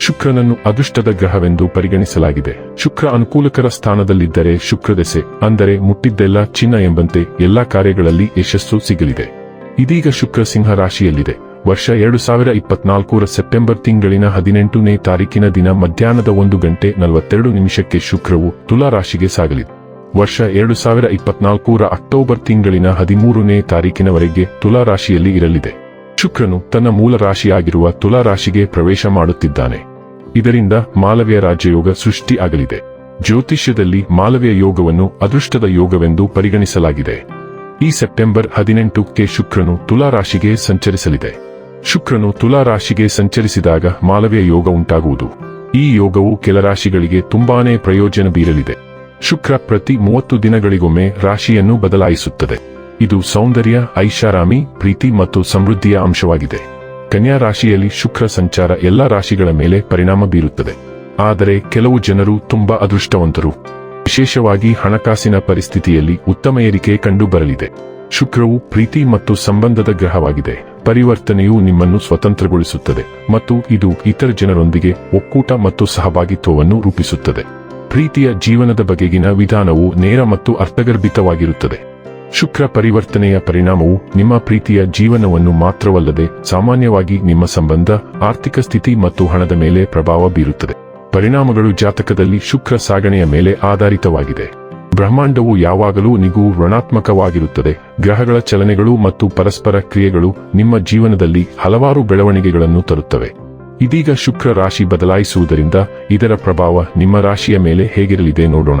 ಶುಕ್ರನನ್ನು ಅದೃಷ್ಟದ ಗ್ರಹವೆಂದು ಪರಿಗಣಿಸಲಾಗಿದೆ. ಶುಕ್ರ ಅನುಕೂಲಕರ ಸ್ಥಾನದಲ್ಲಿದ್ದರೆ ಶುಕ್ರದೆಸೆ, ಅಂದರೆ ಮುಟ್ಟಿದ್ದೆಲ್ಲ ಚಿನ್ನ ಎಂಬಂತೆ ಎಲ್ಲಾ ಕಾರ್ಯಗಳಲ್ಲಿ ಯಶಸ್ಸು ಸಿಗಲಿದೆ. ಇದೀಗ ಶುಕ್ರ ಸಿಂಹ ರಾಶಿಯಲ್ಲಿದೆ. ವರ್ಷ ಎರಡು ಸಾವಿರ ಇಪ್ಪತ್ನಾಲ್ಕರ ಸೆಪ್ಟೆಂಬರ್ ತಿಂಗಳಿನ ಹದಿನೆಂಟನೇ ತಾರೀಕಿನ ದಿನ ಮಧ್ಯಾಹ್ನದ ಒಂದು ಗಂಟೆ ನಲವತ್ತೆರಡು ನಿಮಿಷಕ್ಕೆ ಶುಕ್ರವು ತುಲಾ ರಾಶಿಗೆ ಸಾಗಲಿದೆ. ವರ್ಷ ಎರಡು ಸಾವಿರ ಇಪ್ಪತ್ನಾಲ್ಕರ ಅಕ್ಟೋಬರ್ ತಿಂಗಳಿನ ಹದಿಮೂರನೇ ತಾರೀಕಿನವರೆಗೆ ತುಲಾ ರಾಶಿಯಲ್ಲಿ ಇರಲಿದೆ. ಶುಕ್ರನು ತನ್ನ ಮೂಲ ರಾಶಿಯಾಗಿರುವ ತುಲಾ ರಾಶಿಗೆ ಪ್ರವೇಶ ಮಾಡುತ್ತಿದ್ದಾನೆ. ಇದರಿಂದ ಮಾಲವ್ಯ ರಾಜ್ಯಯೋಗ ಸೃಷ್ಟಿ ಆಗಲಿದೆ. ಜ್ಯೋತಿಷ್ಯದಲ್ಲಿ ಮಾಲವ್ಯ ಯೋಗವನ್ನು ಅದೃಷ್ಟದ ಯೋಗವೆಂದು ಪರಿಗಣಿಸಲಾಗಿದೆ. ಈ ಸೆಪ್ಟೆಂಬರ್ ಹದಿನೆಂಟಕ್ಕೆ ಶುಕ್ರನು ತುಲಾ ರಾಶಿಗೆ ಸಂಚರಿಸಲಿದೆ. ಶುಕ್ರನು ತುಲಾ ರಾಶಿಗೆ ಸಂಚರಿಸಿದಾಗ ಮಾಲವ್ಯ ಯೋಗ ಉಂಟಾಗುವುದು. ಈ ಯೋಗವು ಕೆಲ ರಾಶಿಗಳಿಗೆ ತುಂಬಾನೇ ಪ್ರಯೋಜನ ಬೀರಲಿದೆ. ಶುಕ್ರ ಪ್ರತಿ ಮೂವತ್ತು ದಿನಗಳಿಗೊಮ್ಮೆ ರಾಶಿಯನ್ನು ಬದಲಾಯಿಸುತ್ತದೆ. ಇದು ಸೌಂದರ್ಯ, ಐಷಾರಾಮಿ, ಪ್ರೀತಿ ಮತ್ತು ಸಮೃದ್ಧಿಯ ಅಂಶವಾಗಿದೆ. ಕನ್ಯಾ ರಾಶಿಯಲ್ಲಿ ಶುಕ್ರ ಸಂಚಾರ ಎಲ್ಲ ರಾಶಿಗಳ ಮೇಲೆ ಪರಿಣಾಮ ಬೀರುತ್ತದೆ. ಆದರೆ ಕೆಲವು ಜನರು ತುಂಬಾ ಅದೃಷ್ಟವಂತರು. ವಿಶೇಷವಾಗಿ ಹಣಕಾಸಿನ ಪರಿಸ್ಥಿತಿಯಲ್ಲಿ ಉತ್ತಮ ಏರಿಕೆ ಕಂಡುಬರಲಿದೆ. ಶುಕ್ರವು ಪ್ರೀತಿ ಮತ್ತು ಸಂಬಂಧದ ಗ್ರಹವಾಗಿದೆ. ಪರಿವರ್ತನೆಯು ನಿಮ್ಮನ್ನು ಸ್ವತಂತ್ರಗೊಳಿಸುತ್ತದೆ ಮತ್ತು ಇದು ಇತರ ಜನರೊಂದಿಗೆ ಒಕ್ಕೂಟ ಮತ್ತು ಸಹಭಾಗಿತ್ವವನ್ನು ರೂಪಿಸುತ್ತದೆ. ಪ್ರೀತಿಯ ಜೀವನದ ಬಗೆಗಿನ ವಿಧಾನವು ನೇರ ಮತ್ತು ಅರ್ಥಗರ್ಭಿತವಾಗಿರುತ್ತದೆ. ಶುಕ್ರ ಪರಿವರ್ತನೆಯ ಪರಿಣಾಮವು ನಿಮ್ಮ ಪ್ರೀತಿಯ ಜೀವನವನ್ನು ಮಾತ್ರವಲ್ಲದೆ ಸಾಮಾನ್ಯವಾಗಿ ನಿಮ್ಮ ಸಂಬಂಧ, ಆರ್ಥಿಕ ಸ್ಥಿತಿ ಮತ್ತು ಹಣದ ಮೇಲೆ ಪ್ರಭಾವ ಬೀರುತ್ತದೆ. ಪರಿಣಾಮಗಳು ಜಾತಕದಲ್ಲಿ ಶುಕ್ರ ಸಾಗಣೆಯ ಮೇಲೆ ಆಧಾರಿತವಾಗಿದೆ. ಬ್ರಹ್ಮಾಂಡವು ಯಾವಾಗಲೂ ನಿಗೂ ಋಣಾತ್ಮಕವಾಗಿರುತ್ತದೆ. ಗ್ರಹಗಳ ಚಲನೆಗಳು ಮತ್ತು ಪರಸ್ಪರ ಕ್ರಿಯೆಗಳು ನಿಮ್ಮ ಜೀವನದಲ್ಲಿ ಹಲವಾರು ಬೆಳವಣಿಗೆಗಳನ್ನು ತರುತ್ತವೆ. ಇದೀಗ ಶುಕ್ರ ರಾಶಿ ಬದಲಾಯಿಸುವುದರಿಂದ ಇದರ ಪ್ರಭಾವ ನಿಮ್ಮ ರಾಶಿಯ ಮೇಲೆ ಹೇಗಿರಲಿದೆ ನೋಡೋಣ.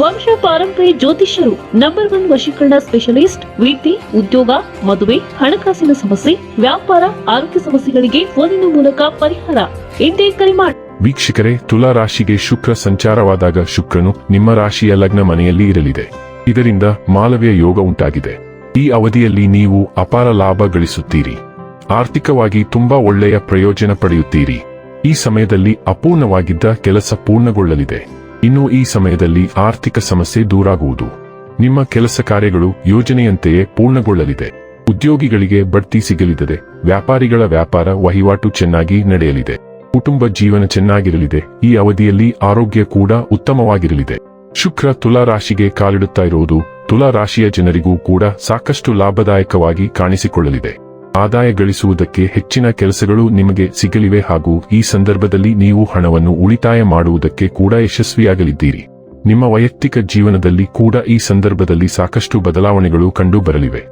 ವಂಶ ಪಾರಂಪರ್ಯ ಜ್ಯೋತಿಷ್ಯರು ನಂಬರ್ ಒನ್ ವಶೀಕರಣ ಸ್ಪೆಷಲಿಸ್ಟ್ ವಿದ್ಯೆ ಉದ್ಯೋಗ, ಮದುವೆ, ಹಣಕಾಸಿನ ಸಮಸ್ಯೆ, ವ್ಯಾಪಾರ, ಆರೋಗ್ಯ ಸಮಸ್ಯೆಗಳಿಗೆ ಫೋನಿನ ಮೂಲಕ ಪರಿಹಾರ. ಎಂದೇ ಕರೆ ಮಾಡಿ ವೀಕ್ಷಕರೇ, ತುಲಾ ರಾಶಿಗೆ ಶುಕ್ರ ಸಂಚಾರವಾದಾಗ ಶುಕ್ರನು ನಿಮ್ಮ ರಾಶಿಯ ಲಗ್ನ ಮನೆಯಲ್ಲಿ ಇರಲಿದೆ. ಇದರಿಂದ ಮಾಲವ್ಯ ಯೋಗ ಉಂಟಾಗಿದೆ. ಈ ಅವಧಿಯಲ್ಲಿ ನೀವು ಅಪಾರ ಲಾಭ ಗಳಿಸುತ್ತೀರಿ. ಆರ್ಥಿಕವಾಗಿ ತುಂಬಾ ಒಳ್ಳೆಯ ಪ್ರಯೋಜನ ಪಡೆಯುತ್ತೀರಿ. ಈ ಸಮಯದಲ್ಲಿ ಅಪೂರ್ಣವಾಗಿದ್ದ ಕೆಲಸ ಪೂರ್ಣಗೊಳ್ಳಲಿದೆ. ಇನ್ನು ಈ ಸಮಯದಲ್ಲಿ ಆರ್ಥಿಕ ಸಮಸ್ಯೆ ದೂರಾಗುವುದು. ನಿಮ್ಮ ಕೆಲಸ ಕಾರ್ಯಗಳು ಯೋಜನೆಯಂತೆಯೇ ಪೂರ್ಣಗೊಳ್ಳಲಿದೆ. ಉದ್ಯೋಗಿಗಳಿಗೆ ಬಡ್ತಿ ಸಿಗಲಿದೆ. ವ್ಯಾಪಾರಿಗಳ ವ್ಯಾಪಾರ ವಹಿವಾಟು ಚೆನ್ನಾಗಿ ನಡೆಯಲಿದೆ. ಕುಟುಂಬ ಜೀವನ ಚೆನ್ನಾಗಿರಲಿದೆ. ಈ ಅವಧಿಯಲ್ಲಿ ಆರೋಗ್ಯ ಕೂಡ ಉತ್ತಮವಾಗಿರಲಿದೆ. ಶುಕ್ರ ತುಲಾ ರಾಶಿಗೆ ಕಾಲಿಡುತ್ತಾ ಇರುವುದು ತುಲಾ ರಾಶಿಯ ಜನರಿಗೂ ಕೂಡ ಸಾಕಷ್ಟು ಲಾಭದಾಯಕವಾಗಿ ಕಾಣಿಸಿಕೊಳ್ಳಲಿದೆ. ಆದಾಯ ಗಳಿಸುವುದಕ್ಕೆ ಹೆಚ್ಚಿನ ಕೆಲಸಗಳು ನಿಮಗೆ ಸಿಗಲಿವೆ ಹಾಗೂ ಈ ಸಂದರ್ಭದಲ್ಲಿ ನೀವು ಹಣವನ್ನು ಉಳಿತಾಯ ಮಾಡುವುದಕ್ಕೆ ಕೂಡ ಯಶಸ್ವಿಯಾಗಲಿದ್ದೀರಿ. ನಿಮ್ಮ ವೈಯಕ್ತಿಕ ಜೀವನದಲ್ಲಿ ಕೂಡ ಈ ಸಂದರ್ಭದಲ್ಲಿ ಸಾಕಷ್ಟು ಬದಲಾವಣೆಗಳು ಕಂಡುಬರಲಿವೆ.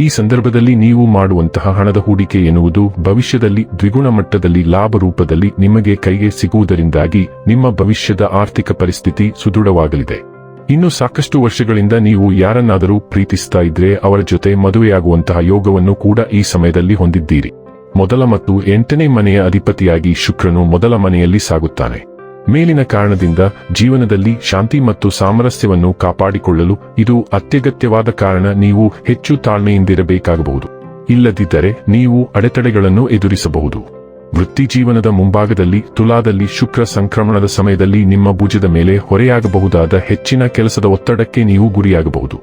ಈ ಸಂದರ್ಭದಲ್ಲಿ ನೀವು ಮಾಡುವಂತಹ ಹಣದ ಹೂಡಿಕೆ ಎನ್ನುವುದು ಭವಿಷ್ಯದಲ್ಲಿ ದ್ವಿಗುಣ ಮಟ್ಟದಲ್ಲಿ ಲಾಭ ರೂಪದಲ್ಲಿ ನಿಮಗೆ ಕೈಗೆ ಸಿಗುವುದರಿಂದಾಗಿ ನಿಮ್ಮ ಭವಿಷ್ಯದ ಆರ್ಥಿಕ ಪರಿಸ್ಥಿತಿ ಸುದೃಢವಾಗಲಿದೆ. ಇನ್ನು ಸಾಕಷ್ಟು ವರ್ಷಗಳಿಂದ ನೀವು ಯಾರನ್ನಾದರೂ ಪ್ರೀತಿಸ್ತಾ ಇದ್ರೆ ಅವರ ಜೊತೆ ಮದುವೆಯಾಗುವಂತಹ ಯೋಗವನ್ನು ಕೂಡ ಈ ಸಮಯದಲ್ಲಿ ಹೊಂದಿದ್ದೀರಿ. ಮೊದಲ ಮತ್ತು ಎಂಟನೇ ಮನೆಯ ಅಧಿಪತಿಯಾಗಿ ಶುಕ್ರನು ಮೊದಲ ಮನೆಯಲ್ಲಿ ಸಾಗುತ್ತಾನೆ. ಮೇಲಿನ ಕಾರಣದಿಂದ ಜೀವನದಲ್ಲಿ ಶಾಂತಿ ಮತ್ತು ಸಾಮರಸ್ಯವನ್ನು ಕಾಪಾಡಿಕೊಳ್ಳಲು ಇದು ಅತ್ಯಗತ್ಯವಾದ ಕಾರಣ ನೀವು ಹೆಚ್ಚು ತಾಳ್ಮೆಯಿಂದಿರಬೇಕಾಗಬಹುದು. ಇಲ್ಲದಿದ್ದರೆ ನೀವು ಅಡೆತಡೆಗಳನ್ನು ಎದುರಿಸಬಹುದು. ವೃತ್ತಿ ಜೀವನದ ಮುಂಭಾಗದಲ್ಲಿ ತುಲಾದಲ್ಲಿ ಶುಕ್ರ ಸಂಕ್ರಮಣದ ಸಮಯದಲ್ಲಿ ನಿಮ್ಮ ಭುಜದ ಮೇಲೆ ಹೊರೆಯಾಗಬಹುದಾದ ಹೆಚ್ಚಿನ ಕೆಲಸದ ಒತ್ತಡಕ್ಕೆ ನೀವು ಗುರಿಯಾಗಬಹುದು.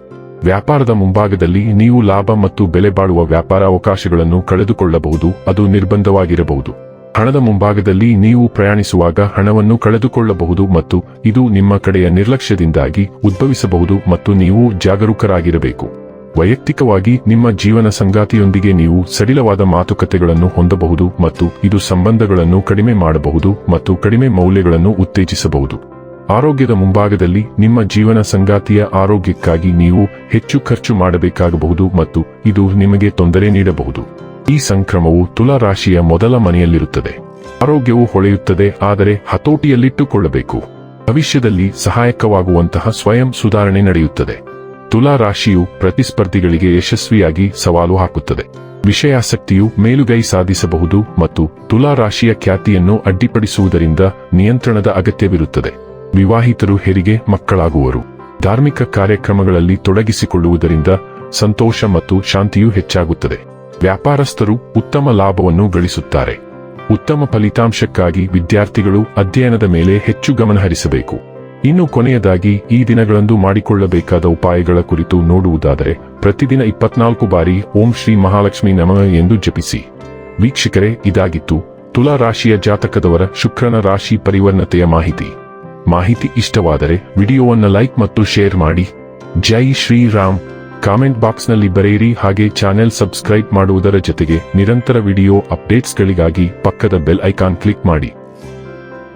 ವ್ಯಾಪಾರದ ಮುಂಭಾಗದಲ್ಲಿ ನೀವು ಲಾಭ ಮತ್ತು ಬೆಲೆ ಬಾಳುವ ವ್ಯಾಪಾರ ಅವಕಾಶಗಳನ್ನು ಕಳೆದುಕೊಳ್ಳಬಹುದು, ಅದು ನಿರ್ಬಂಧವಾಗಿರಬಹುದು. ಹಣದ ಮುಂಭಾಗದಲ್ಲಿ ನೀವು ಪ್ರಯಾಣಿಸುವಾಗ ಹಣವನ್ನು ಕಳೆದುಕೊಳ್ಳಬಹುದು ಮತ್ತು ಇದು ನಿಮ್ಮ ಕಡೆಯ ನಿರ್ಲಕ್ಷ್ಯದಿಂದಾಗಿ ಉದ್ಭವಿಸಬಹುದು ಮತ್ತು ನೀವು ಜಾಗರೂಕರಾಗಿರಬೇಕು. ವೈಯಕ್ತಿಕವಾಗಿ ನಿಮ್ಮ ಜೀವನ ಸಂಗಾತಿಯೊಂದಿಗೆ ನೀವು ಸಡಿಲವಾದ ಮಾತುಕತೆಗಳನ್ನು ಹೊಂದಬಹುದು ಮತ್ತು ಇದು ಸಂಬಂಧಗಳನ್ನು ಕಡಿಮೆ ಮಾಡಬಹುದು ಮತ್ತು ಕಡಿಮೆ ಮೌಲ್ಯಗಳನ್ನು ಉತ್ತೇಜಿಸಬಹುದು. ಆರೋಗ್ಯದ ಮುಂಭಾಗದಲ್ಲಿ ನಿಮ್ಮ ಜೀವನ ಸಂಗಾತಿಯ ಆರೋಗ್ಯಕ್ಕಾಗಿ ನೀವು ಹೆಚ್ಚು ಖರ್ಚು ಮಾಡಬೇಕಾಗಬಹುದು ಮತ್ತು ಇದು ನಿಮಗೆ ತೊಂದರೆ ನೀಡಬಹುದು. ಈ ಸಂಕ್ರಮವು ತುಲಾ ರಾಶಿಯ ಮೊದಲ ಮನೆಯಲ್ಲಿರುತ್ತದೆ. ಆರೋಗ್ಯವು ಹೊಳೆಯುತ್ತದೆ, ಆದರೆ ಹತೋಟಿಯಲ್ಲಿಟ್ಟುಕೊಳ್ಳಬೇಕು. ಭವಿಷ್ಯದಲ್ಲಿ ಸಹಾಯಕವಾಗುವಂತಹ ಸ್ವಯಂ ಸುಧಾರಣೆ ನಡೆಯುತ್ತದೆ. ತುಲಾ ರಾಶಿಯು ಪ್ರತಿಸ್ಪರ್ಧಿಗಳಿಗೆ ಯಶಸ್ವಿಯಾಗಿ ಸವಾಲು ಹಾಕುತ್ತದೆ. ವಿಷಯಾಸಕ್ತಿಯು ಮೇಲುಗೈ ಸಾಧಿಸಬಹುದು ಮತ್ತು ತುಲಾ ರಾಶಿಯ ಖ್ಯಾತಿಯನ್ನು ಅಡ್ಡಿಪಡಿಸುವುದರಿಂದ ನಿಯಂತ್ರಣದ ಅಗತ್ಯವಿರುತ್ತದೆ. ವಿವಾಹಿತರು ಹೆರಿಗೆ ಮಕ್ಕಳಾಗುವರು. ಧಾರ್ಮಿಕ ಕಾರ್ಯಕ್ರಮಗಳಲ್ಲಿ ತೊಡಗಿಸಿಕೊಳ್ಳುವುದರಿಂದ ಸಂತೋಷ ಮತ್ತು ಶಾಂತಿಯು ಹೆಚ್ಚಾಗುತ್ತದೆ. ವ್ಯಾಪಾರಸ್ಥರು ಉತ್ತಮ ಲಾಭವನ್ನು ಗಳಿಸುತ್ತಾರೆ. ಉತ್ತಮ ಫಲಿತಾಂಶಕ್ಕಾಗಿ ವಿದ್ಯಾರ್ಥಿಗಳು ಅಧ್ಯಯನದ ಮೇಲೆ ಹೆಚ್ಚು ಗಮನಹರಿಸಬೇಕು. ಇನ್ನು ಕೊನೆಯದಾಗಿ, ಈ ದಿನಗಳಂದು ಮಾಡಿಕೊಳ್ಳಬೇಕಾದ ಉಪಾಯಗಳ ಕುರಿತು ನೋಡುವುದಾದರೆ, ಪ್ರತಿದಿನ ಇಪ್ಪತ್ನಾಲ್ಕು ಬಾರಿ ಓಂ ಶ್ರೀ ಮಹಾಲಕ್ಷ್ಮಿ ನಮಃ ಎಂದು ಜಪಿಸಿ. ವೀಕ್ಷಕರೇ, ಇದಾಗಿತ್ತು ತುಲಾ ರಾಶಿಯ ಜಾತಕದವರ ಶುಕ್ರನ ರಾಶಿ ಪರಿವರ್ಣತೆಯ ಮಾಹಿತಿ. ಮಾಹಿತಿ ಇಷ್ಟವಾದರೆ ವಿಡಿಯೋವನ್ನು ಲೈಕ್ ಮತ್ತು ಶೇರ್ ಮಾಡಿ. ಜೈ ಶ್ರೀರಾಮ್ ಕಾಮೆಂಟ್ ಬಾಕ್ಸ್ನಲ್ಲಿ ಬರೆಯಿರಿ ಹಾಗೆ ಚಾನೆಲ್ ಸಬ್ಸ್ಕ್ರೈಬ್ ಮಾಡುವುದರ ಜೊತೆಗೆ ನಿರಂತರ ವಿಡಿಯೋ ಅಪ್ಡೇಟ್ಸ್ಗಳಿಗಾಗಿ ಪಕ್ಕದ ಬೆಲ್ ಐಕಾನ್ ಕ್ಲಿಕ್ ಮಾಡಿ.